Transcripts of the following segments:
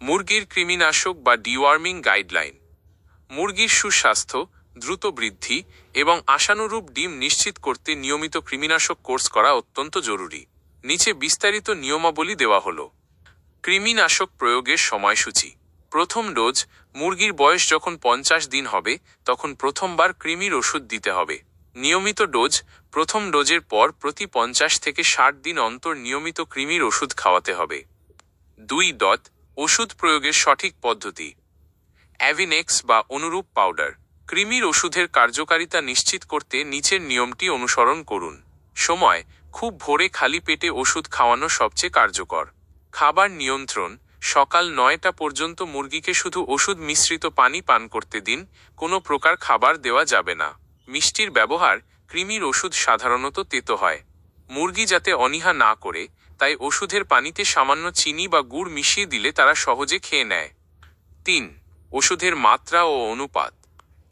মুরগির কৃমিনাশক বা ডিওয়ার্মিং গাইডলাইন। মুরগির সুস্বাস্থ্য, দ্রুত বৃদ্ধি এবং আশানুরূপ ডিম নিশ্চিত করতে নিয়মিত কৃমিনাশক কোর্স করা অত্যন্ত জরুরি। নিচে বিস্তারিত নিয়মাবলী দেওয়া হল। কৃমিনাশক প্রয়োগের সময়সূচি। প্রথম ডোজ, মুরগির বয়স যখন পঞ্চাশ দিন হবে, তখন প্রথমবার কৃমির ওষুধ দিতে হবে। নিয়মিত ডোজ, প্রথম ডোজের পর প্রতি পঞ্চাশ থেকে ষাট দিন অন্তর নিয়মিত কৃমির ওষুধ খাওয়াতে হবে। দুই ডট ওষুধ প্রয়োগের সঠিক পদ্ধতি। অ্যাভিনেক্স বা অনুরূপ পাউডার কৃমির ওষুধের কার্যকারিতা নিশ্চিত করতে নিচের নিয়মটি অনুসরণ করুন। সময়, খুব ভোরে খালি পেটে ওষুধ খাওয়ানো সবচেয়ে কার্যকর। খাবার নিয়ন্ত্রণ, সকাল নয়টা পর্যন্ত মুরগিকে শুধু ওষুধ মিশ্রিত পানি পান করতে দিন, কোনো প্রকার খাবার দেওয়া যাবে না। মিষ্টির ব্যবহার, কৃমির ওষুধ সাধারণত তেতো হয়। মুরগি যাতে অনীহা না করে তাই ওষুধের পানিতে সামান্য চিনি বা গুড় মিশিয়ে দিলে তারা সহজে খেয়ে নেয়। তিন, ওষুধের মাত্রা ও অনুপাত।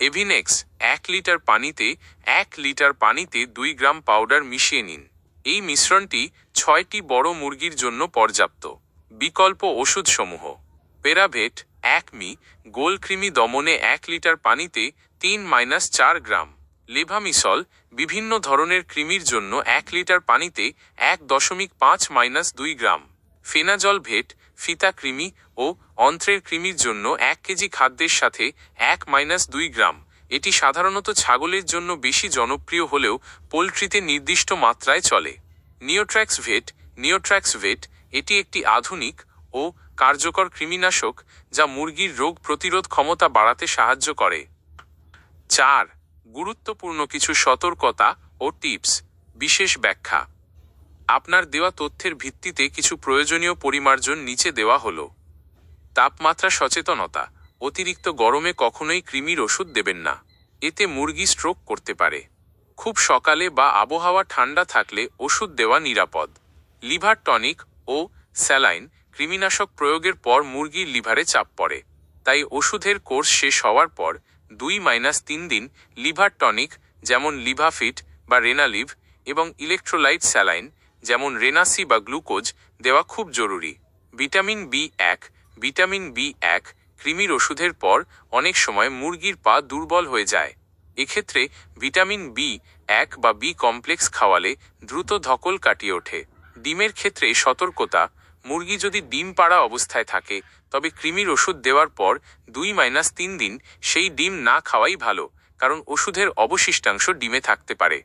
এভিনেক্স এক লিটার পানিতে এক লিটার পানিতে দুই গ্রাম পাউডার মিশিয়ে নিন। এই মিশ্রণটি ছয়টি বড় মুরগির জন্য পর্যাপ্ত। বিকল্প ওষুধসমূহ। পেরাভেট এক মি গোলকৃমি দমনে এক লিটার পানিতে তিন মাইনাস চার গ্রাম। লেভামিসল বিভিন্ন ধরনের কৃমির জন্য এক লিটার পানিতে এক দশমিক পাঁচ মাইনাস দুই গ্রাম। ফেনাজল ভেট, ফিতা কৃমি ও অন্ত্রের কৃমির জন্য এক কেজি খাদ্যের সাথে এক মাইনাস দুই গ্রাম। এটি সাধারণত ছাগলের জন্য বেশি জনপ্রিয় হলেও পোলট্রিতে নির্দিষ্ট মাত্রায় চলে। নিওট্র্যাক্স ভেট নিওট্র্যাক্স ভেট, এটি একটি আধুনিক ও কার্যকর কৃমিনাশক যা মুরগির রোগ প্রতিরোধ ক্ষমতা বাড়াতে সাহায্য করে। চার গুরুত্বপূর্ণ কিছু সতর্কতা ও টিপস, বিশেষ ব্যাখ্যা। আপনার দেওয়া তথ্যের ভিত্তিতে কিছু প্রয়োজনীয় পরিমার্জন নিচে দেওয়া হলো। তাপমাত্রা সচেতনতা, অতিরিক্ত গরমে কখনোই কৃমির ওষুধ দেবেন না। এতে মুরগি স্ট্রোক করতে পারে। খুব সকালে বা আবহাওয়া ঠান্ডা থাকলে ওষুধ দেওয়া নিরাপদ। লিভার টনিক ও স্যালাইন কৃমিনাশক প্রয়োগের পর মুরগির লিভারে চাপ পড়ে। তাই ওষুধের কোর্স শেষ হওয়ার পর দুই মাইনাস তিন দিন লিভার টনিক, যেমন লিভাফিট বা রেনালিভ, এবং ইলেকট্রোলাইট স্যালাইন, যেমন রেনাসি বা গ্লুকোজ, দেওয়া খুব জরুরি। ভিটামিন বি এক, ভিটামিন বি এক কৃমির ওষুধের পর অনেক সময় মুরগির পা দুর্বল হয়ে যায়। এক্ষেত্রে ভিটামিন বি এক বা বি কমপ্লেক্স খাওয়ালে দ্রুত ধকল কাটিয়ে ওঠে। ডিমের ক্ষেত্রে সতর্কতা মুরগি যদি ডিম পাড়া অবস্থায় থাকে, তবে কৃমির ওষুধ দেওয়ার পর দুই মাইনাস তিন দিন সেই ডিম না খাওয়াই ভালো, কারণ ওষুধের অবশিষ্টাংশ ডিমে থাকতে পারে।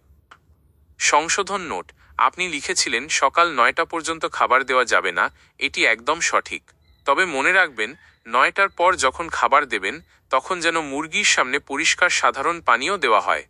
সংশোধন নোট। আপনি লিখেছিলেন, সকাল নয়টা পর্যন্ত খাবার দেওয়া যাবে না, এটি একদম সঠিক। তবে মনে রাখবেন, নয়টার পর যখন খাবার দেবেন, তখন যেন মুরগির সামনে পরিষ্কার সাধারণ পানীয় দেওয়া হয়।